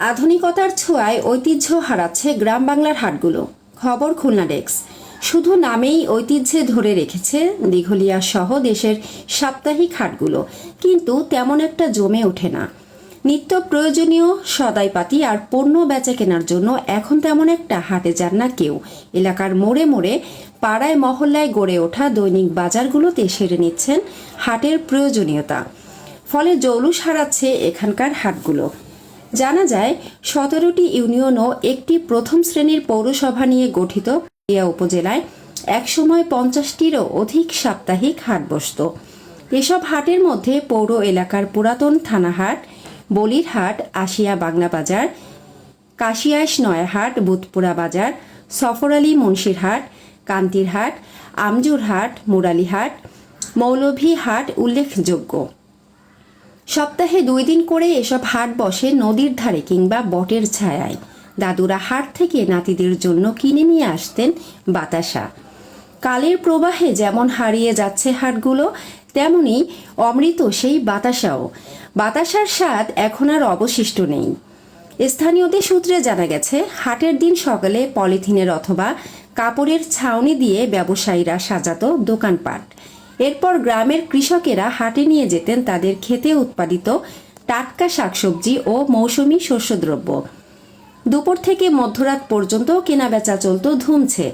আধুনিকতার ছোঁয়ায় ঐতিহ্য হারাচ্ছে গ্রাম বাংলার হাটগুলো। খবর খুলনা ডেস্ক। শুধু নামেই ঐতিহ্যে ধরে রেখেছে দিঘলিয়া সহ দেশের সাপ্তাহিক হাটগুলো, কিন্তু তেমন একটা জমে ওঠে না। নিত্য প্রয়োজনীয় সদাইপাতি আর পণ্য বেচা কেনার জন্য এখন তেমন একটা হাটে যান না কেউ। এলাকার মোড়ে মোড়ে, পাড়ায় মহল্লায় গড়ে ওঠা দৈনিক বাজারগুলোতে সেরে নিচ্ছেন হাটের প্রয়োজনীয়তা। ফলে জৌলুস হারাচ্ছে এখানকার হাটগুলো। জানা যায়, সতেরোটি ইউনিয়ন ও একটি প্রথম শ্রেণির পৌরসভা নিয়ে গঠিত। ইয়া উপজেলায় একসময় পঞ্চাশটিরও অধিক সাপ্তাহিক হাট বসত এসব হাটের মধ্যে পৌর এলাকার পুরাতন থানাহাট বলির হাট আশিয়া বাংলা বাজার কাশিয়াস নয়াহাট, বুধপুরা বাজার, সফর আলী মুন্সিরহাট, কান্তিরহাট, আমজুরহাট, মুরালিহাট, মৌলভীহাট উল্লেখযোগ্য। সপ্তাহে দুই দিন করে এসব হাট বসে নদীর ধারে কিংবা বটের ছায়ায়। দাদুরা হাট থেকে নাতিদের জন্য কিনে নিয়ে আসতেন বাতাসা। কালের প্রবাহে যেমন হারিয়ে যাচ্ছে হাটগুলো, তেমনি অমৃত সেই বাতাসাও। বাতাসার স্বাদ এখন আর অবশিষ্ট নেই। স্থানীয়দের সূত্রে জানা গেছে, হাটের দিন সকালে পলিথিনের অথবা কাপড়ের ছাউনি দিয়ে ব্যবসায়ীরা সাজাত দোকানপাট। এরপর গ্রামের কৃষকেরা হাটে নিয়ে যেতেন তাদের খেতে উৎপাদিত টাটকা শাকসবজি ও মৌসুমি শস্যদ্রব্য। দুপুর থেকে মধ্যরাত পর্যন্ত কেনাবেচা চলত ধুমছে।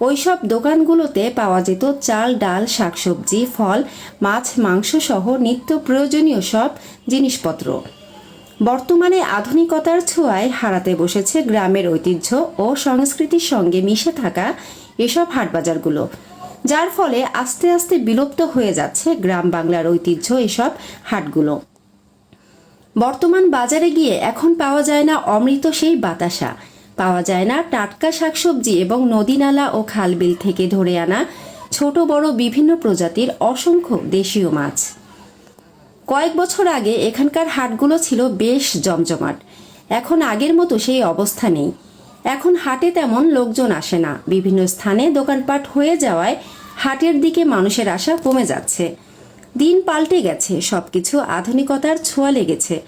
ওইসব দোকানগুলোতে পাওয়া যেত চাল, ডাল, শাকসবজি, ফল, মাছ, মাংস সহ নিত্য প্রয়োজনীয় সব জিনিসপত্র। বর্তমানে আধুনিকতার ছোঁয়ায় হারাতে বসেছে গ্রামের ঐতিহ্য ও সংস্কৃতির সঙ্গে মিশে থাকা এসব হাটবাজারগুলো। যার ফলে আস্তে আস্তে বিলুপ্ত হয়ে যাচ্ছে গ্রাম বাংলার ঐতিহ্য এসব হাটগুলো। বর্তমান বাজারে গিয়ে এখন পাওয়া যায় না অমৃত সেই বাতাসা। পাওয়া যায় না টাটকা শাকসবজি এবং নদীনালা ও খালবিল থেকে ধরে আনা ছোট বড় বিভিন্ন প্রজাতির অসংখ্য দেশীয় মাছ। কয়েক বছর আগে এখানকার হাটগুলো ছিল বেশ জমজমাট। এখন আগের মতো সেই অবস্থা নেই। এখন হাটে তেমন লোকজন আসে না। বিভিন্ন স্থানে দোকানপাট হয়ে যাওয়ায় হাটের দিকে মানুষের আশা কমে যাচ্ছে। দিন পাল্টে গেছে, সবকিছু আধুনিকতার ছোঁয়া লেগেছে,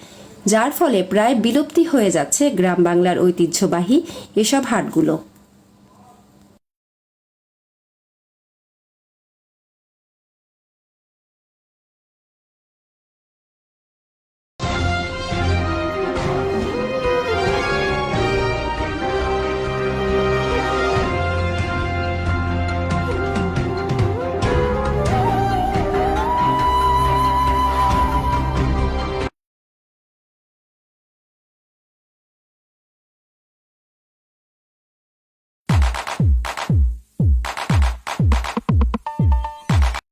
যার ফলে প্রায় বিলুপ্তি হয়ে যাচ্ছে গ্রাম বাংলার ঐতিহ্যবাহী এসব হাটগুলো।